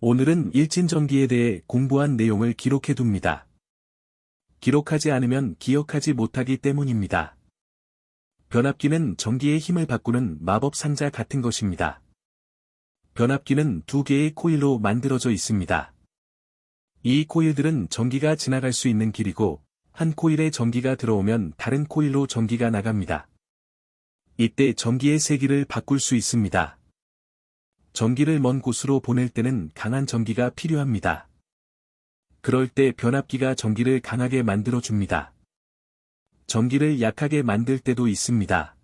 오늘은 일진전기에 대해 공부한 내용을 기록해둡니다. 기록하지 않으면 기억하지 못하기 때문입니다. 변압기는 전기의 힘을 바꾸는 마법 상자 같은 것입니다. 변압기는 두 개의 코일로 만들어져 있습니다. 이 코일들은 전기가 지나갈 수 있는 길이고, 한 코일에 전기가 들어오면 다른 코일로 전기가 나갑니다. 이때 전기의 세기를 바꿀 수 있습니다. 전기를 먼 곳으로 보낼 때는 강한 전기가 필요합니다. 그럴 때 변압기가 전기를 강하게 만들어 줍니다. 전기를 약하게 만들 때도 있습니다.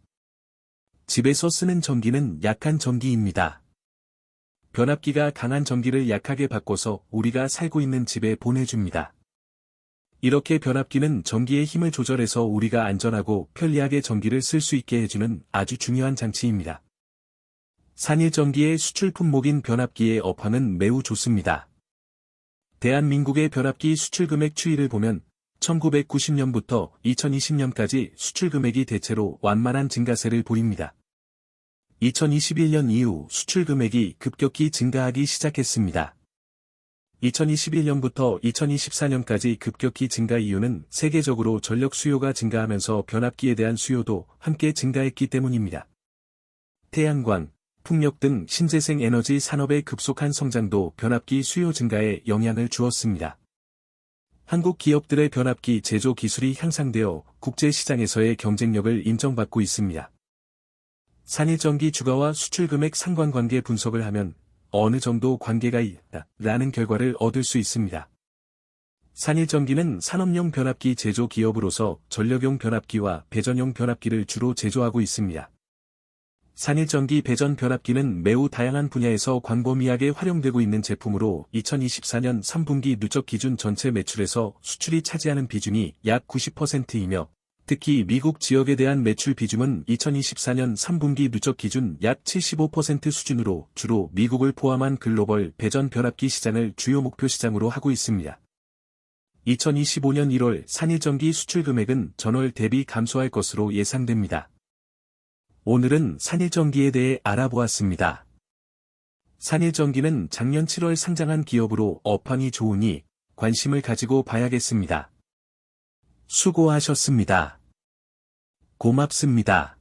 집에서 쓰는 전기는 약한 전기입니다. 변압기가 강한 전기를 약하게 바꿔서 우리가 살고 있는 집에 보내줍니다. 이렇게 변압기는 전기의 힘을 조절해서 우리가 안전하고 편리하게 전기를 쓸 수 있게 해주는 아주 중요한 장치입니다. 산일전기의 수출 품목인 변압기의 업황은 매우 좋습니다. 대한민국의 변압기 수출 금액 추이를 보면 1990년부터 2020년까지 수출 금액이 대체로 완만한 증가세를 보입니다. 2021년 이후 수출 금액이 급격히 증가하기 시작했습니다. 2021년부터 2024년까지 급격히 증가 이유는 세계적으로 전력 수요가 증가하면서 변압기에 대한 수요도 함께 증가했기 때문입니다. 태양광, 풍력 등 신재생 에너지 산업의 급속한 성장도 변압기 수요 증가에 영향을 주었습니다. 한국 기업들의 변압기 제조 기술이 향상되어 국제시장에서의 경쟁력을 인정받고 있습니다. 산일전기 주가와 수출 금액 상관관계 분석을 하면 어느 정도 관계가 있다 라는 결과를 얻을 수 있습니다. 산일전기는 산업용 변압기 제조 기업으로서 전력용 변압기와 배전용 변압기를 주로 제조하고 있습니다. 산일전기 배전 변압기는 매우 다양한 분야에서 광범위하게 활용되고 있는 제품으로 2024년 3분기 누적 기준 전체 매출에서 수출이 차지하는 비중이 약 90%이며 특히 미국 지역에 대한 매출 비중은 2024년 3분기 누적 기준 약 75% 수준으로 주로 미국을 포함한 글로벌 배전 변압기 시장을 주요 목표 시장으로 하고 있습니다. 2025년 1월 산일전기 수출 금액은 전월 대비 감소할 것으로 예상됩니다. 오늘은 산일전기에 대해 알아보았습니다. 산일전기는 작년 7월 상장한 기업으로 업황이 좋으니 관심을 가지고 봐야겠습니다. 수고하셨습니다. 고맙습니다.